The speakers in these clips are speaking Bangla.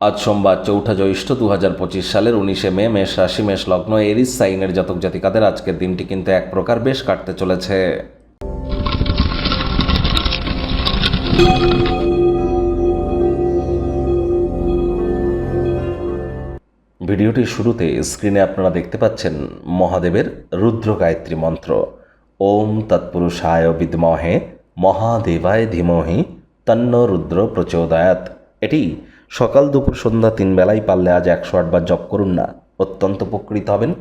আজ সোমবার চৌঠা জ্যৈষ্ঠ দু হাজার পঁচিশ সালের উনিশে মে, মেষ রাশি, মেষ লগ্ন, এরিস, সাইনের জাতক জাতিকাদের আজকের দিনটি কিন্তু এক প্রকার বেশ কাটতে চলেছে। ভিডিওটির শুরুতে স্ক্রিনে আপনারা দেখতে পাচ্ছেন মহাদেবের রুদ্র গায়ত্রী মন্ত্র। ওম তৎপুরুষায় বিদ্মহে, মহাদেবায় ধীমহি, তন্ন রুদ্র প্রচোদয়াত। এটি সকাল দুপুর সন্ধ্যা তিন বেলায় পারলে আজ একশো আটবার জপ করুন না। অত্যন্ত উপকৃত হবেন।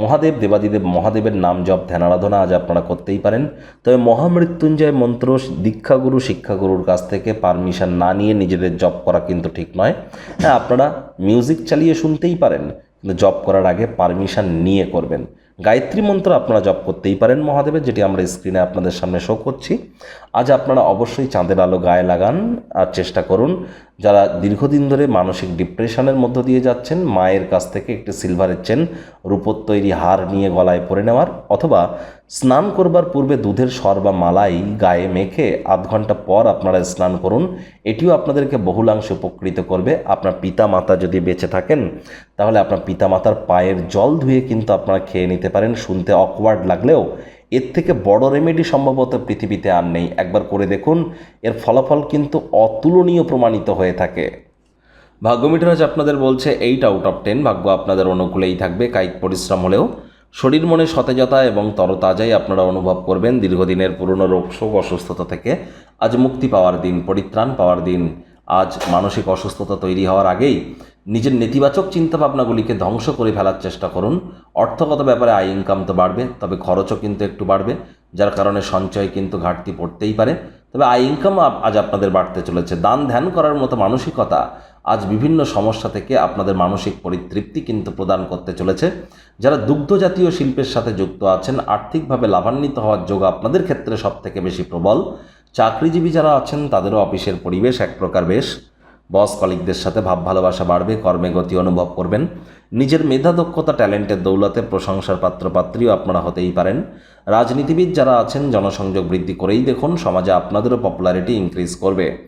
মহাদেব দেবাদিদেব মহাদেবের নাম জপ ধ্যান আরাধনা আজ আপনারা করতেই পারেন। তবে মহামৃত্যুঞ্জয় মন্ত্র দীক্ষাগুরু, শিক্ষাগুরুর কাছ থেকে পারমিশন না নিয়ে নিজেদের জপ করা কিন্তু ঠিক নয়। হ্যাঁ আপনারা মিউজিক চালিয়ে শুনতেই পারেন, কিন্তু জপ করার আগে পারমিশন নিয়ে করবেন। গায়ত্রী মন্ত্র আপনারা জপ করতেই পারেন মহাদেবের, যেটি আমরা স্ক্রিনে আপনাদের সামনে শো করছি। আজ আপনারা অবশ্যই চাঁদের আলো গায়ে লাগান আর চেষ্টা করুন, যারা দীর্ঘদিন ধরে মানসিক ডিপ্রেশনের মধ্য দিয়ে যাচ্ছেন, মায়ের কাছ থেকে একটি সিলভারের চেন রূপোর তৈরি হার নিয়ে গলায় পরে নেওয়ার, অথবা স্নান করবার পূর্বে দুধের সর বা মালাই গায়ে মেখে আধ ঘণ্টা পর আপনারা স্নান করুন। এটিও আপনাদেরকে বহুলাংশে উপকৃত করবে। আপনার পিতা মাতা যদি বেঁচে থাকেন, তাহলে আপনার পিতা মাতার পায়ের জল ধুয়ে কিন্তু আপনারা খেয়ে নিতে পারেন। শুনতে অকওয়ার্ড লাগলেও এর থেকে বড় রেমেডি সম্ভবত পৃথিবীতে আর নেই। একবার করে দেখুন, এর ফলাফল কিন্তু অতুলনীয় প্রমাণিত হয়ে থাকে। ভাগ্যমিটার আপনাদের বলছে এইট আউট অফ টেন ভাগ্য আপনাদের অনুকূলেই থাকবে। কায়িক পরিশ্রম হলেও শরীর মনে সতেজতা এবং তরতাজাই আপনারা অনুভব করবেন দীর্ঘদিনের পুরনো রোগ শোক অসুস্থতা থেকে। আজ মুক্তি পাওয়ার দিন, পরিত্রাণ পাওয়ার দিন। আজ মানসিক অসুস্থতা তৈরি হওয়ার আগেই নিজের নেতিবাচক চিন্তাভাবনাগুলিকে ধ্বংস করে ফেলার চেষ্টা করুন। অর্থগত ব্যাপারে আয় ইনকাম তো বাড়বে, তবে খরচও কিন্তু একটু বাড়বে, যার কারণে সঞ্চয় কিন্তু ঘাটতি পড়তেই পারে। তবে আয় ইনকাম আজ আপনাদের বাড়তে চলেছে। দান ধ্যান করার মতো মানসিকতা আজ বিভিন্ন সমস্যা থেকে আপনাদের মানসিক পরিতৃপ্তি কিন্তু প্রদান করতে চলেছে। যারা দুগ্ধ জাতীয় শিল্পের সাথে যুক্ত আছেন, আর্থিকভাবে লাভান্বিত হওয়ার যোগ আপনাদের ক্ষেত্রে সব থেকে বেশি প্রবল। চাকরিজীবী যারা আছেন, তাদেরও অফিসের পরিবেশ এক প্রকার বেশ। বস কলিকদের সাথে ভাব ভালোবাসা বাড়বে, কর্মে গতি অনুভব করবেন। নিজের মেধা, দক্ষতা, ট্যালেন্টের দৌলতে প্রশংসার পাত্রপাত্রীও আপনারা হতেই পারেন। রাজনীতিবিদ যারা আছেন, জনসংযোগ বৃদ্ধি করেই দেখুন, সমাজে আপনাদেরও পপুলারিটি ইনক্রিজ করবে।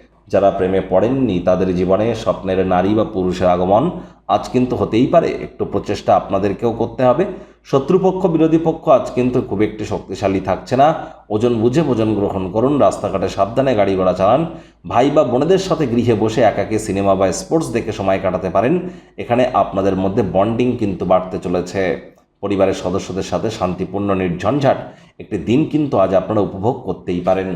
যারা প্রেমে পড়েননি তাদের জীবনে স্বপ্নের নারী বা পুরুষের আগমন আজ কিন্তু হতেই পারে। একটু প্রচেষ্টা আপনাদেরকেও করতে হবে। শত্রুপক্ষ, বিরোধী পক্ষ আজ কিন্তু খুব একটি শক্তিশালী থাকছে না। ওজন বুঝে ভোজন গ্রহণ করুন, রাস্তাঘাটে সাবধানে গাড়ি ঘোড়া চালান। ভাই বা বোনেদের সাথে গৃহে বসে একাকে সিনেমা বা স্পোর্টস দেখে সময় কাটাতে পারেন। এখানে আপনাদের মধ্যে বন্ডিং কিন্তু বাড়তে চলেছে। পরিবারের সদস্যদের সাথে শান্তিপূর্ণ নির্ঝঞ্ঝাট একটি দিন কিন্তু আজ আপনারা উপভোগ করতেই পারেন।